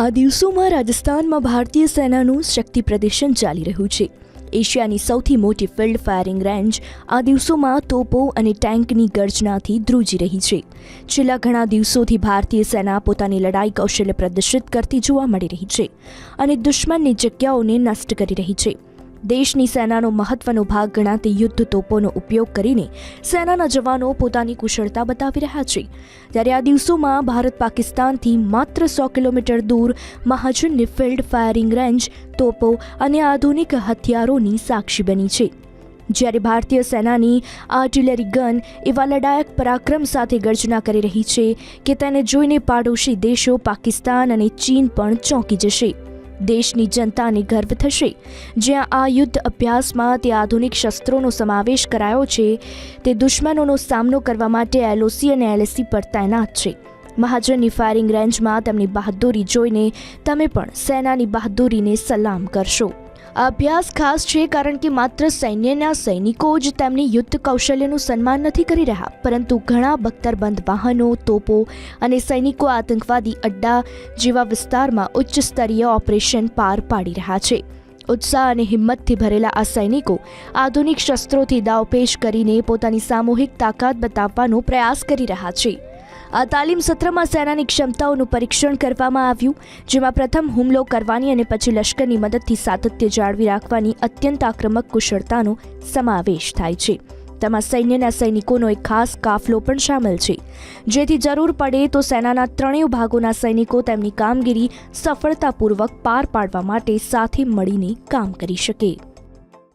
આ દિવસોમાં રાજસ્થાનમાં ભારતીય સેનાનું શક્તિ પ્રદર્શન ચાલી રહ્યું છે. એશિયાની સૌથી મોટી ફિલ્ડ ફાયરિંગ રેન્જ આ દિવસોમાં તોપો અને ટેન્કની ગર્જનાથી ધ્રુજી રહી છે. છેલ્લા ઘણા દિવસોથી ભારતીય સેના પોતાની લડાઈ કૌશલ્ય પ્રદર્શિત કરતી જોવા મળી રહી છે અને દુશ્મનની જગ્યાઓને નષ્ટ કરી રહી છે. દેશની સેનાનો મહત્વનો ભાગ ગણાતી યુદ્ધ તોપોનો ઉપયોગ કરીને સેનાના જવાનો પોતાની કુશળતા બતાવી રહ્યા છે. ત્યારે આ દિવસોમાં ભારત પાકિસ્તાનથી માત્ર સો કિલોમીટર દૂર મહાજનની ફિલ્ડ ફાયરિંગ રેન્જ, તોપો અને આધુનિક હથિયારોની સાક્ષી બની છે. જ્યારે ભારતીય સેનાની આર્ટિલરી ગન એવા લડાયક પરાક્રમ સાથે ગર્જના કરી રહી છે કે તેને જોઈને પાડોશી દેશો પાકિસ્તાન અને ચીન પણ ચોંકી જશે. દેશની જનતાને ગર્વ થશે. જ્યાં આ યુદ્ધ અભ્યાસમાં તે આધુનિક શસ્ત્રોનો સમાવેશ કરાયો છે, તે દુશ્મનોનો સામનો કરવા માટે એલઓસી અને એલએસસી પર તૈનાત છે. મહાજનની ફાયરિંગ રેન્જમાં તેમની બહાદુરી જોઈને તમે પણ સેનાની બહાદુરીને સલામ કરશો. અભ્યાસ ખાસ છે કારણ કે માત્ર સૈન્યના સૈનિકો જ તેમની યુદ્ધ કૌશલ્યનું સન્માન નથી કરી રહ્યા, પરંતુ ઘણા બખ્તરબંધ વાહનો, તોપો અને સૈનિકો આતંકવાદી અડ્ડા જેવા વિસ્તારમાં ઉચ્ચ સ્તરીય ઓપરેશન પાર પાડી રહ્યા છે. ઉત્સાહ અને હિંમતથી ભરેલા આ સૈનિકો આધુનિક શસ્ત્રોથી દાવપેશ કરીને પોતાની સામૂહિક તાકાત બતાવવાનો પ્રયાસ કરી રહ્યા છે. આ તાલીમ સત્રમાં સેનાની ક્ષમતાઓનું પરીક્ષણ કરવામાં આવ્યું, જેમાં પ્રથમ હુમલો કરવાની અને પછી લશ્કરની મદદથી સાતત્ય જાળવી રાખવાની અત્યંત આક્રમક કુશળતાનો સમાવેશ થાય છે. તેમાં સૈન્યના સૈનિકોનો એક ખાસ કાફલો પણ સામેલ છે. જેથી જરૂર પડે તો સેનાના ત્રણેય ભાગોના સૈનિકો તેમની કામગીરી સફળતાપૂર્વક પાર પાડવા માટે સાથે મળીને કામ કરી શકે.